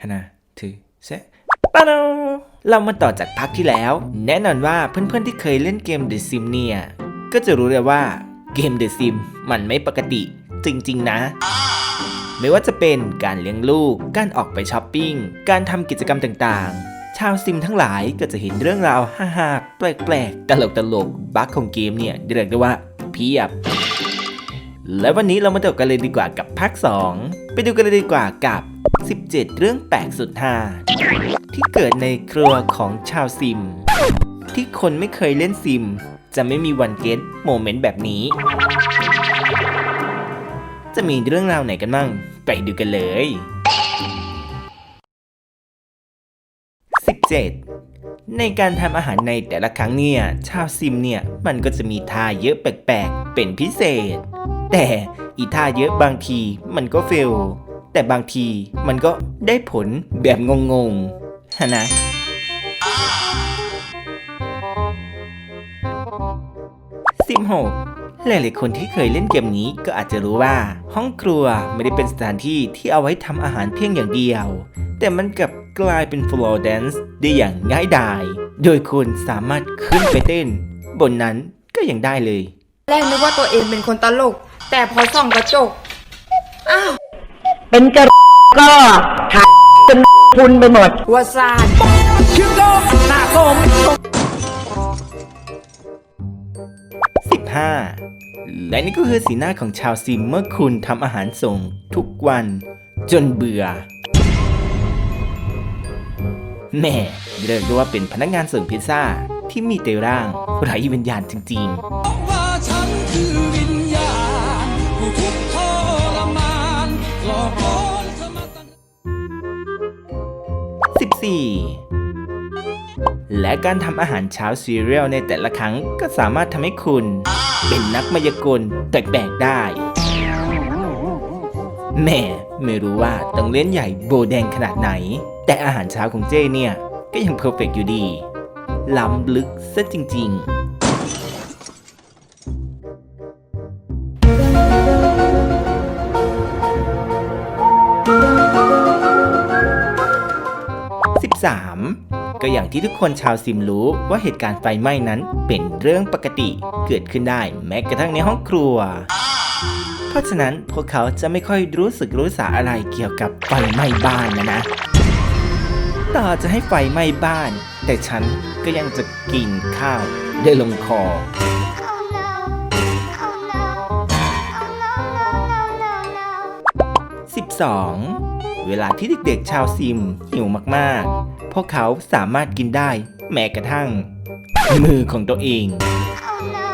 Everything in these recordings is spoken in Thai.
ฮนะถือเซะปาโนเรามาต่อจากพักที่แล้ว แน่นอนว่าเพื่อนๆที่เคยเล่นเกม The Sim เนี่ย ก็จะรู้เลยว่าเกม The Sim มันไม่ปกติ จริง ๆ นะ ไม่ว่าจะเป็นการเลี้ยงลูก การออกไปช้อปปิ้ง การทำกิจกรรมต่างๆ ชาวซิมทั้งหลายก็จะเห็นเรื่องราวฮ่าๆแปลกๆ ตลกๆบั๊กของเกมเนี่ยเรียกได้ว่าเพียบและวันนี้เรามาดูกันเลยดีกว่ากับภาค 2 ไปดูกันเลยดีกว่ากับ 17 เรื่องแปลกสุดฮาที่เกิดในครัวของชาวซิม ที่คนไม่เคยเล่นซิม จะไม่มีวันเก็ตโมเมนต์แบบนี้ จะมีเรื่องราวไหนกันมั่ง ไปดูกันเลย 17 ในการทำอาหารในแต่ละครั้งเนี่ย ชาวซิมเนี่ย มันก็จะมีท่าเยอะแปลกๆ เป็นพิเศษ แต่อีท่าเยอะบางทีมันก็เฟล แต่บางทีมันก็ได้ผลแบบงงๆฮะนะ16หลายๆคนที่เคยเล่นเกมนี้ก็อาจจะรู้ว่า ห้องครัวไม่ได้เป็นสถานที่ที่เอาไว้ทำอาหารเพียงอย่างเดียว แต่มันกลับกลายเป็น floor dance ได้อย่างง่ายดาย โดยคุณสามารถขึ้นไปเต้น บนนั้นก็ยังได้เลย แรกนึกว่าตัวเองเป็นคนตลก แต่พอส่องกระจก อ้าว เป็นกระก็หาจนพุนไปหมดวัวซาน15และนี่ก็คือสีหน้าของชาวซิมเมื่อคุณทำอาหารส่งทุกวันจนเบื่อ แม่เรียกได้ว่าเป็นพนักงานส่งพิซซ่า ที่มีแต่ร่างไร้วิญญาณจริงๆ การทำอาหารเช้าซีเรียลในแต่ละครั้งก็สามารถทำให้คุณ เป็นนักมายากลแปลกๆได้ แม่ไม่รู้ว่าต้องเล่นใหญ่โบแดงขนาดไหน แต่อาหารเช้าของเจ้เนี่ย ก็ยังเพอร์เฟกอยู่ดี ล้ำลึกซะจริงๆ13 ก็อย่างที่ทุกคนชาวซิมรู้ว่าเหตุการณ์ไฟไหม้นั้นเป็นเรื่องปกติเกิดขึ้นได้แม้กระทั่งในห้องครัว เพราะฉะนั้นพวกเขาจะไม่ค่อยรู้สึกรู้สาอะไรเกี่ยวกับไฟไหม้บ้านนะนะต่อจะให้ไฟไหม้บ้าน แต่ฉันก็ยังจะกินข้าวได้ลงคอ12เวลาที่เด็กๆชาวซิมหิวมากๆ พวกเขาสามารถกินได้ แม้กระทั่ง มือของตัวเอง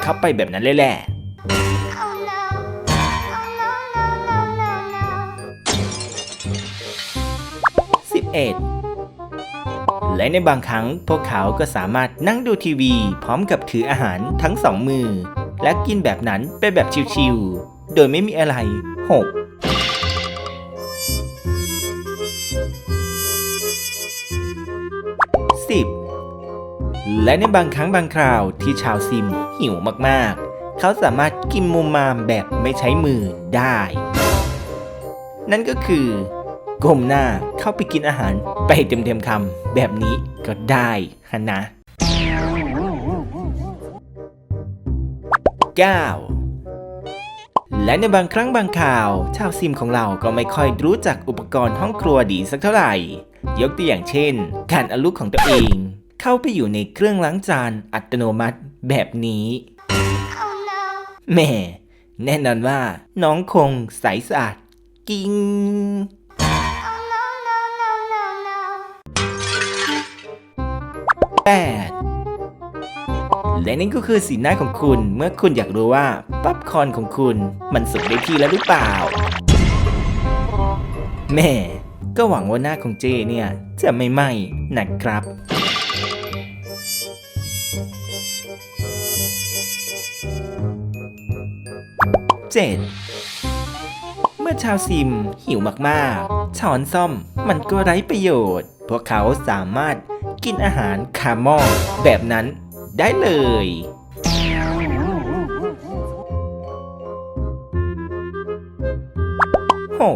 เข้าไปแบบนั้นเลยแหละ11และในบางครั้งพวกเขาก็สามารถนั่งดูทีวี พร้อมกับถืออาหารทั้งสองมือ และกินแบบนั้นไปแบบชิวๆโดยไม่มีอะไรหก และในบางครั้งบางคราวที่ชาวซิมหิวมากๆ เขาสามารถกินมุมมามแบบไม่ใช้มือได้ นั่นก็คือก้มหน้าเข้าไปกินอาหารไปเต็มๆคำแบบนี้ก็ได้ฮะนะ 9 และในบางครั้งบางข่าว ชาวซิมของเราก็ไม่ค่อยรู้จักอุปกรณ์ห้องครัวดีสักเท่าไหร่ ยกตัวอย่างเช่น การเอาลูกของตัวเอง เข้าไปอยู่ในเครื่องล้างจานอัตโนมัติแบบนี้แหม่แน่นอนว่า น้องคงใสสะอาดกิ้ง8และนี่ก็คือสีหน้าของคุณเมื่อคุณอยากรู้ว่า ป๊อปคอนของคุณมันสุกได้ที่แล้วหรือเปล่า แม่ ก็หวังว่าหน้าของเจเนี่ย จะไม่ไหม้นะครับ เจ็ดเมื่อชาวซิมหิวมากๆ ช้อนซ่อมมันก็ไร้ประโยชน์ พวกเขาสามารถกินอาหารคาร์มอลแบบนั้นได้เลย 6. ก็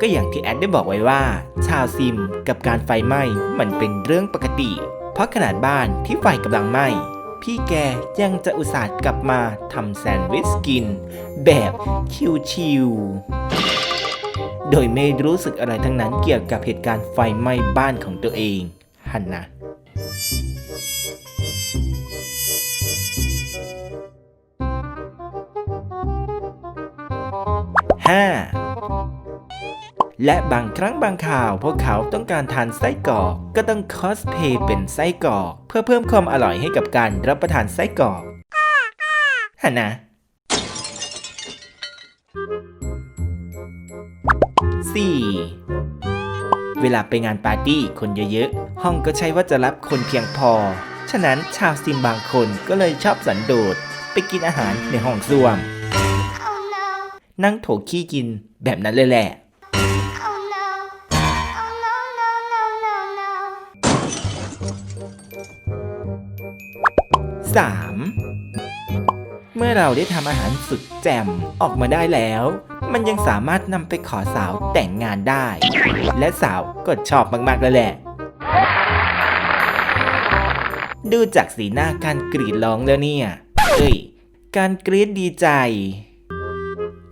ก็อย่างที่แอดได้บอกไว้ว่า ชาวซิมกับการไฟไหม้มันเป็นเรื่องปกติ เพราะขนาดบ้านที่ไฟกำลังไหม้ พี่แกยังจะอุตส่าห์กลับมาทำแซนด์วิชกิน แบบชิวๆ โดยไม่รู้สึกอะไรทั้งนั้นเกี่ยวกับเหตุการณ์ไฟไหม้บ้านของตัวเองฮันนะ 5. และบางครั้งบางข่าว พวกเขาต้องการทานไส้กรอก ก็ต้องคอสเพย์เป็นไส้กรอก เพื่อเพิ่มความอร่อยให้กับการรับประทานไส้กรอกฮะนะ 4. เวลาไปงานปาร์ตี้คนเยอะๆ ห้องก็ใช้ว่าจะรับคนเพียงพอ ฉะนั้นชาวซิมบางคนก็เลยชอบสันโดษไปกินอาหารในห้องส้วม นั่งโถขี้กินแบบนั้นเลยแหละ 3. เมื่อเราได้ทำอาหารสุดแจ่มออกมาได้แล้ว มันยังสามารถนำไปขอสาวแต่งงานได้ และสาวก็ชอบมากๆแล้วแหละ ดูจากสีหน้าการกรีดร้องแล้วเนี่ยเอ้ย การกรีดดีใจ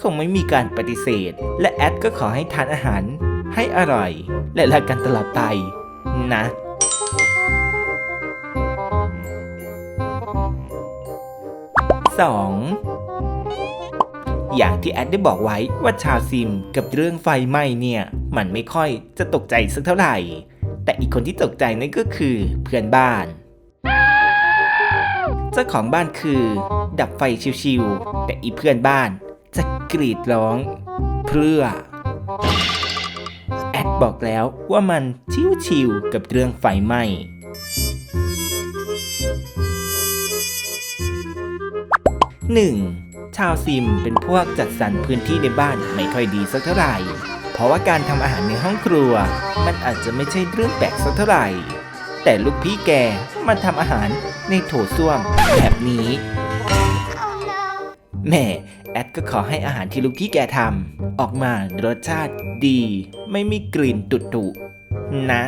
คงไม่มีการปฏิเสธ และแอดก็ขอให้ทานอาหารให้อร่อย และรักกันตลอดไปนะ 2. อย่างที่แอดได้บอกไว้ว่าชาวซิมกับเรื่องไฟไหม้เนี่ย มันไม่ค่อยจะตกใจสักเท่าไหร่ แต่อีกคนที่ตกใจนั่นก็คือเพื่อนบ้าน เจ้าของบ้านคือ ดับไฟชิวๆแต่อีเพื่อนบ้านจะกรีดร้องเพื่อแอดบอกแล้วว่ามันชิวๆกับเรื่องไฟไหม้ 1. ชาวซิมเป็นพวกจัดสรรพื้นที่ในบ้านไม่ค่อยดีสักเท่าไหร่ เพราะว่าการทำอาหารในห้องครัว มันอาจจะไม่ใช่เรื่องแปลกสักเท่าไหร่ แต่ลูกพี่แกมันทำอาหารในโถส้วมแบบนี้แม่แอดก็ขอให้อาหารที่ลูกพี่แกทำออกมารสชาติดี ไม่มีกลิ่นตุ่ๆนะ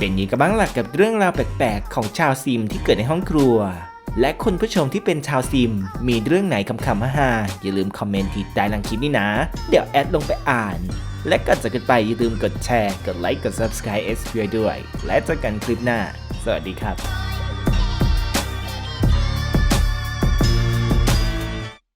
เป็นยังไงกันบ้างล่ะกับเรื่องราวแปลกๆ ของชาวซิมที่เกิดในห้องครัว และคุณผู้ชมที่เป็นชาวซิม มีเรื่องไหนคำๆฮ่าๆอย่าลืมคอมเมนต์ที่ใต้ลังคลิปนี้นะ เดี๋ยวแอดลงไปอ่าน และก่อนจะกันไปอย่าลืมกดแชร์ กดไลค์ กด subscribe s ด้วย และเจอกันคลิปหน้า สวัสดีครับ